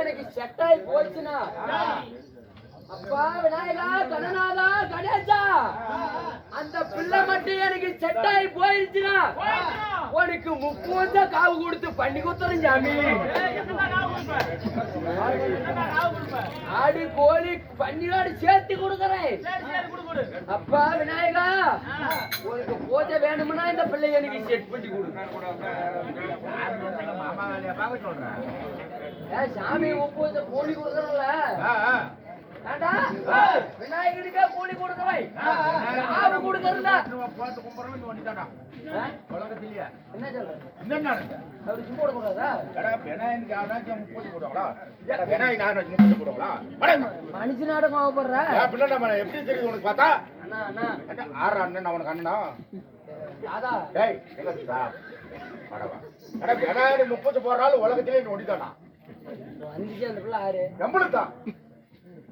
எனக்கு செட்டாய் ஆகி போச்சுன்னா அப்பா விநாயகா கணநாதா கணேசா அந்த பிள்ளை மட்டும் எனக்கு செட்டாய் ஆகி போயிருச்சுன்னா உனக்கு முப்பது காவு கொடுத்து பண்ணி குத்துறேன் சாமி. ஆடு கோழி பன்னிரோடு சேர்த்து கொடுக்குறேன். அப்பா விநாயகா உனக்கு பூஜை வேணும்னா இந்த பிள்ளை எனக்கு செட் பண்ணி கொடு. சாமி பூஜை கூலி கொடுக்குறல ஏண்டா? விநாயகனுக்கே கூலி கொடுக்குறேன் ஆடு கொடுக்குறல என்ன சொல்ற அப்படி சும்மா விடக்கூடாதா மனுஷ நாடகம் ஆகப்படுற எப்படி தெரியுது உனக்கு பார்த்தா? அண்ணா அண்ணா. என்ன ஆறு அண்ணன் அவனுக்கு அண்ணனா? தாதா டேய் எங்க சார் முப்பது போறாள் உலகத்திலே நொடிதானா? வந்துச்சு அந்த பிள்ளை ஆறு. நம்மளுக்கு தான்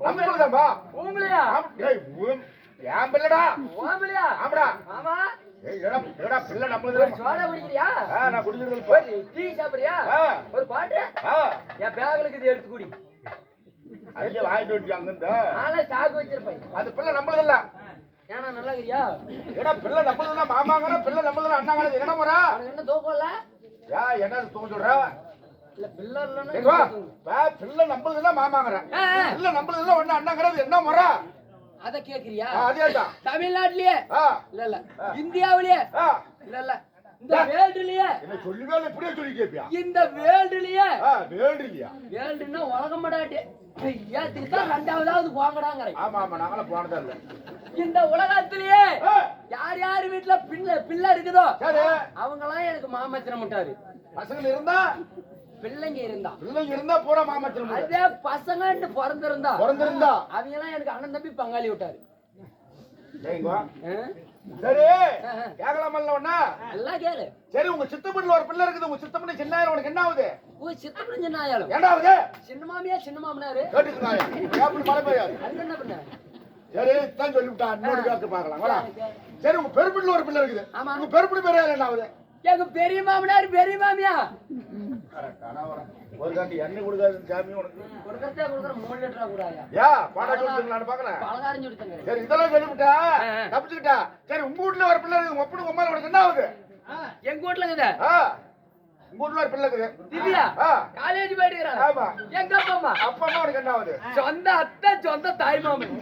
நம்மளுக்கு தான்பா உங்களையா டேய் உம், என் பிள்ளடா? ஓமலையா ஆமாடா. ஆமா. ஏய் ஒரு பாட்டு? என் பேகுலுக்கு இது எடுத்து குடி. அங்கே வாங்கிட்டு வந்து அங்கிருந்த? நானே ஸ்டாக் வச்சிருப்பேன். அது பிள்ளை நம்மளுது இல்ல ஏன்னா நல்லா இருக்கிறியா? ஏடா பிள்ளை நம்மளுதுனா மாமாங்கற பிள்ளை நம்மளுதுனா அண்ணாங்கற என்ன முறை என்ன தூக்கம் இல்ல? யா என்ன தூங்க சொல்ற? பிள்ளை தூங்கு. வா, பிள்ளை ஒண்ணு அண்ணாங்கறது என்ன முறை? அத கேக்குறியா? அதேதான் தமிழ்நாட்டிலேயே? இல்ல இல்ல. இந்தியாவிலேயே? ஆ. இல்ல இல்ல. இந்த வேர்ல்டுலயே? என்ன சொல்லுவே இல்ல, இப்படியே சொல்லி கேப்பியா? இந்த வேடு இல்லையா வேர்ல்டுன்னா உலகம் மடாட்டி தான் ரெண்டாவதாவது போங்கடாங்கிறேன் ஆமா ஆமா நாங்களும் போனதா இல்ல. இந்த உலகத்திலேயே யார் யார் வீட்டுல பிள்ளை பிள்ளை இருக்குதோ அவங்க எல்லாம் எனக்கு மாமச்சனம் முட்டாரு பசங்க இருந்தா? பிள்ளைங்க இருந்தா. பிள்ளைங்க இருந்தா பூரா மாமச்சல் அதே பசங்கன்னு பிறந்திருந்தா பிறந்திருந்தா. அவங்க எல்லாம் எனக்கு அண்ணன் தம்பி பங்காளி விட்டாரு? சரி. கேட்கலாமல்ல ஒண்ணா? கேளு. சரி உங்க சித்தப்பண்ணில் ஒரு பிள்ளை இருக்குது. உங்க சித்தப்பண்ணி சின்ன உனக்கு என்ன ஆகுது? ஓ சித்தப்பன் சின்ன ஆயாலும் ஏண்டா ஆகுது? சின்ன மாமியா சின்ன மாமனாரு? கேட்டுக்குறாங்க ஏப்படி மழை பெய்யாது. அது என்ன பண்ண? சரி தான் சொல்லிவிட்டா. இன்னொரு கேட்டு பார்க்கலாம். சரி உங்க பெருப்பிள்ள ஒரு பிள்ளை இருக்குது. ஆமா. உங்க பெருப்பிடி பேர் என்ன ஆகுது? எங்க பெரிய மாமனார் பெரிய மாமியா? ஒரு காண்டி எண்ணெய் கொடுக்காது சாமி உனக்கு. கொடுக்கறதே கொடுக்குற? மூணு லிட்டரா கூடாயா யா பாடா சொல்லிட்டுங்களான்னு பாக்கல பலகாரம் சொல்லித்தங்க சரி இதெல்லாம் சொல்லிவிட்டா? ஆ, ஆ. தப்பிச்சுக்கிட்டா? சரி உங்க வீட்டுல ஒரு பிள்ளை உமால உனக்கு என்ன ஆகுது? எங்க வீட்டுல இருக்குது? உங்க ஒரு பிள்ளை இருக்குது. திவ்யா காலேஜ் போயிட்டு ஆமா. எங்க அப்பா அம்மா? அப்பா அம்மா உனக்கு என்ன ஆகுது? சொந்த அத்தை சொந்த தாய் மாமன்.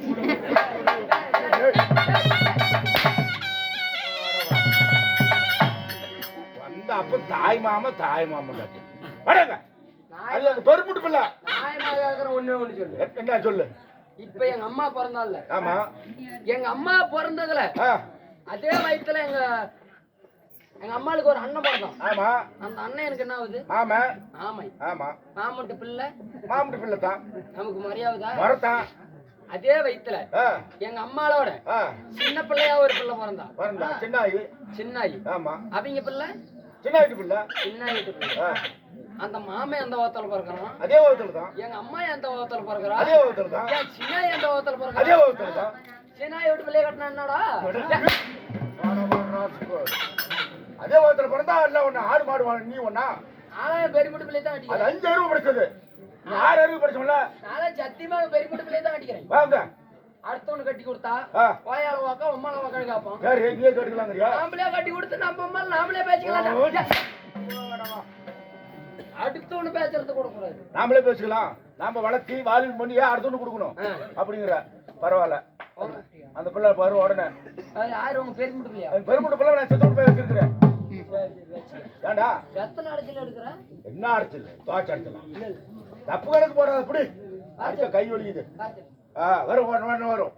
அப்ப தாய் மாமா தாய் மாமா வடங்க அது அந்த பெருமுட்டு பிள்ளை. ஒண்ணே ஒண்ணு சொல்லு. என்ன சொல்லு? இப்ப எங்க அம்மா பிறந்தால ஆமா. எங்க அம்மா பிறந்ததுல அதே வயசுல எங்க எங்க அம்மாளுக்கு ஒரு அண்ணன் பிறந்தான். ஆமா. அந்த அண்ணன் எனக்கு என்ன ஆகுது? மாமா. ஆமை ஆமா. மாமன்ட்டு பிள்ளை. மாமுட்டு பிள்ளை தான். நமக்கு மரியாதை மரத்தான். அதே வயித்துல எங்க அம்மாளோட சின்ன பிள்ளையா ஒரு பிள்ளை பிறந்தான். வரண்டா சின்ன ஆயி சின்னாயி. ஆமா. அவங்க பிள்ளை? சின்ன ஆயிட்டு பிள்ளை. சின்னாயிட்டு பிள்ளை. ஆ. அந்த மாமன் எந்த ஓத்தல பிறக்கிறான்? அதே வகுத்துல தான். எங்க அம்மா எந்த ஓத்தல பிறக்கிறா? அதே வகுத்துல தான். என் சின்னாய் எந்த ஓத்தல அதே பிறக்கிறா வகுத்துல தான் சின்னாய் விட்டு பிள்ளைய கட்டினா என்னடா? அதே வகுத்துல பிறந்தா இல்ல ஒண்ணு ஆடு மாடு வாங்க நீ ஒண்ணா? நாளே பெரியமுட்டு பிள்ளை தான் அது கட்டிக்கிறேன் அஞ்சு அறிவு படிச்சது. ஆறு அறிவு படிச்சோம்ல? நாளே சத்தியமாக பெரியமுட்டு பிள்ளை தான் கட்டிக்கிறேன். வாங்க. அடுத்தவனு கட்டி கொடுத்தா ஆ. கோயால வாக்கா உம்மால வாக்கா கேட்டுக்கலாங்கிறியா? நாமளே கட்டி கொடுத்து நம்ம அம்மா நாமளே பேசிக்கலாம். அடுத்தவனு பேசுறது கூட கூடாது. நாமளே பேசிக்கலாம். நாம வளர்த்தி வாலிபம் பண்ணி ஏன் அடுத்தொன்னு கொடுக்கணும். அப்படிங்கிற பரவாயில்ல. அந்த பிள்ளை பாரு உடனே. அது யாரு? உங்க பெருமுட்டு பிள்ளை நான் செத்து போய் வச்சிருக்கிறேன். ஏண்டா? எத்தனை அடைச்சல் என்ன அடிச்சல்? தோச்சு அடிச்சலாம் தப்பு கணக்கு போறது அப்படி அடிச்ச கை பார்த்து. ஆ வரும் வரும் வரும்